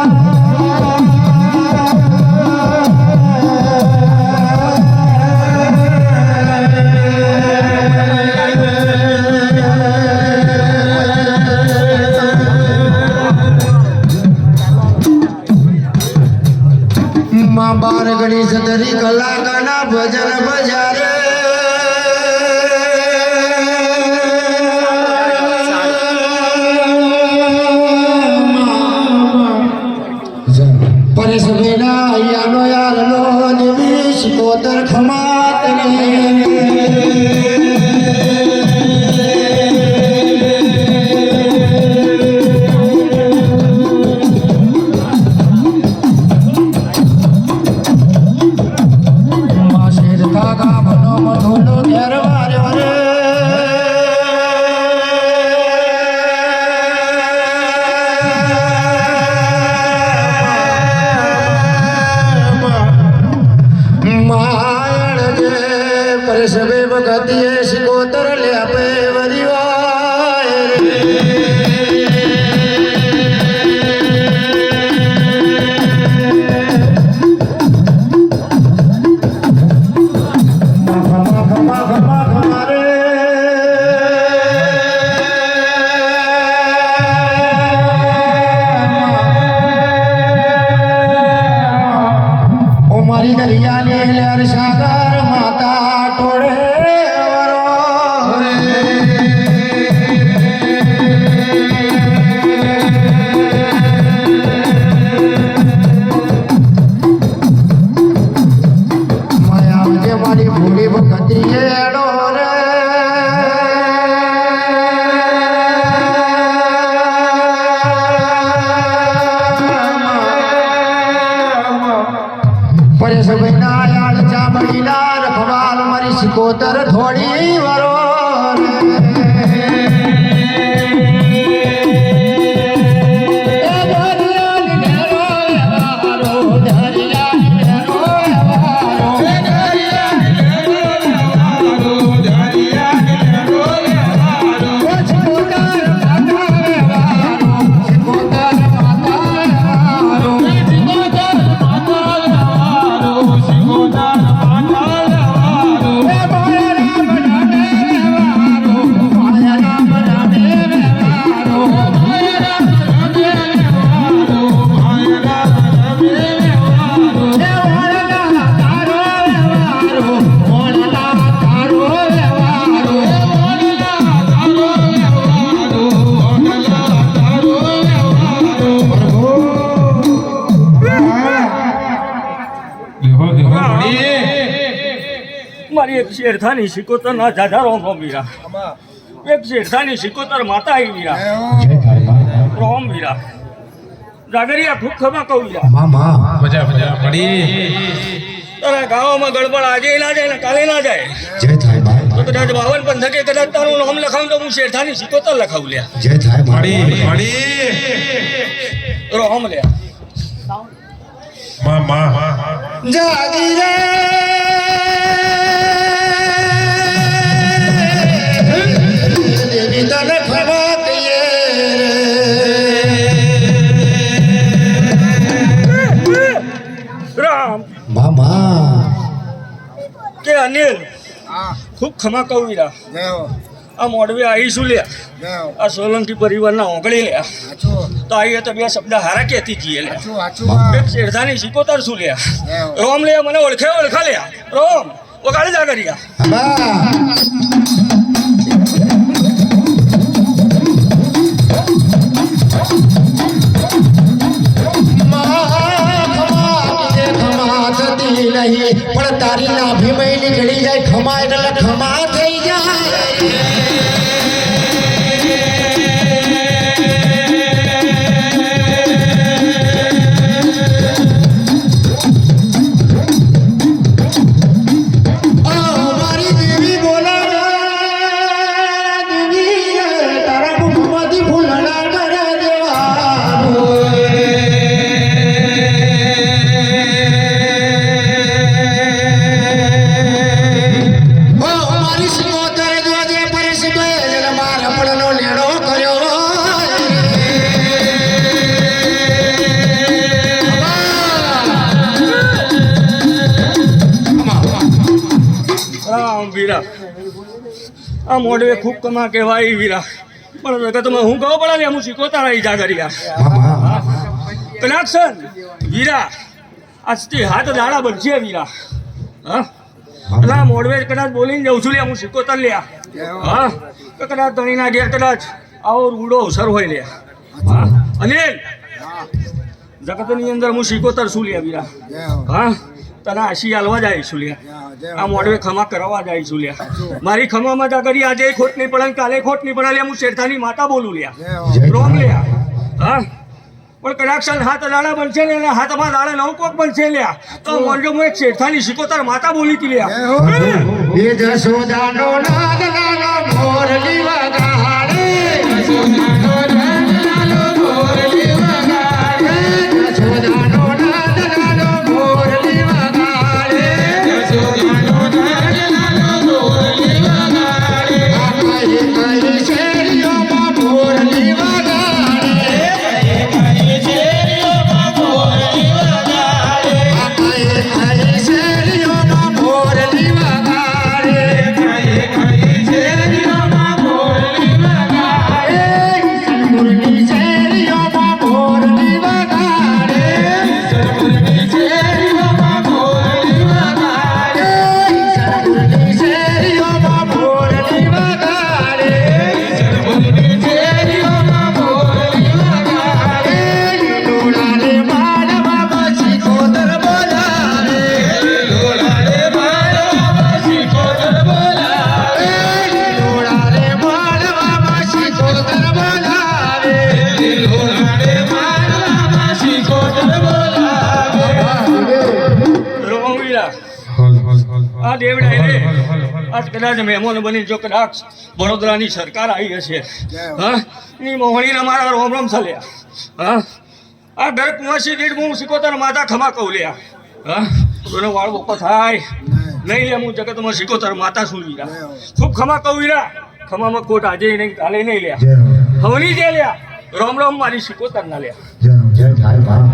માં બાર ગણેશ ધરી કલાકાના ભજન બજારે. પરેશ બેના અહીંયાનો યારનો નિમિષ કોતર ખમાતને સિકોતર થોડી વરો મારી એક શેરથાની સિકોતર ના જાજા રોમ રોમ વીરા એક શેરથાની સિકોતર માતા આવી વીરા રોમ વીરા જાગરિયા ખૂબ ખમા કહું વીરા મામા મજા મજા. પડી. તારા ગામમાં ગડબડ આજે ના જાય ને કાલે ના જાય. જય થાય તો કદાચ બાવન પંથકે કદાચ તારું નામ લખાવું તો હું શેરથાની સિકોતર લખાવું લ્યા. જય થાય પડી પડી. રોમ લ્યા. મા મા. જાગી રે અનિલ ખૂબ ખમા કહું વીરા આ મોડવે આવીશું લ્યા. આ સોલંકી પરિવારના ઓગળી લ્યા. તો આઈએ તો બે શબ્દ હારા કહેતી જઈએ લે એક શેરધાની સિકોતર શું લ્યા? રોમ લે મને ઓળખે ઓળખા લ્યા. રોમ વગાડી જા કર્યા પણ તારી નાભી મય નીકળી જાય ખમા એટલે ખમા થઈ જાય. આ મોડવે ખૂબ કમા કહેવાય વીરા. પણ તમે હું કહું પડે ને હું શીખોતા રહી જા કરી યાર કલાક્ષણ વીરા, આજથી હાથ દાડા બનશે વીરા. હા? આ મોડવે કદાચ બોલીને જઉં છું લે હું શીખોતર લ્યા હા? તો કદાચ ધણીના ઘેર કદાચ આવો રૂડો અવસર હોય લે. હા? અનિલ, જગતની અંદર હું શીખોતર છું લે વીરા. હા? તને આશી હાલવા જાય છું લે આ મોડવે ખમા કરવા જાય છું લ્યા. મારી ખમામાં જા કરી આજે ખોટ નહીં પડે કાલે ખોટ નહીં પડે લ્યા હું શેરથાની માતા બોલું લ્યા. રોંગ લ્યા. હા? પણ કડાક્ષણ હાથ દાડા બનશે ને એના હાથમાં દાડા નવ કોક બનશે લ્યા. તો મોડો હું એક શેરથાની શીખોતર માતા બોલી હતી લ્યા. આ દેવડા રે આજ કદાચ મહેમાન બની જો કદાચ વડોદરાની સરકાર આવી હશે. હા. ની મોહણીને મારા રોમ રોમ ચાલ્યા હા? આ ઘર કુંવાસી દીઠ હું સિકોતર માતા ખમા કહું લ્યા. હા? કોઈનો વાળ બપો થાય? નહીં. લે હું જગતમાં સિકોતર માતા શું લીધા ખૂબ ખમા કહું વીરા. ખમામાં કોટ આજે નહીં કાલે નહીં લ્યા. હવની જે લ્યા રોમ રોમ મારી સિકોતર ના લ્યા. જય જય ભાઈ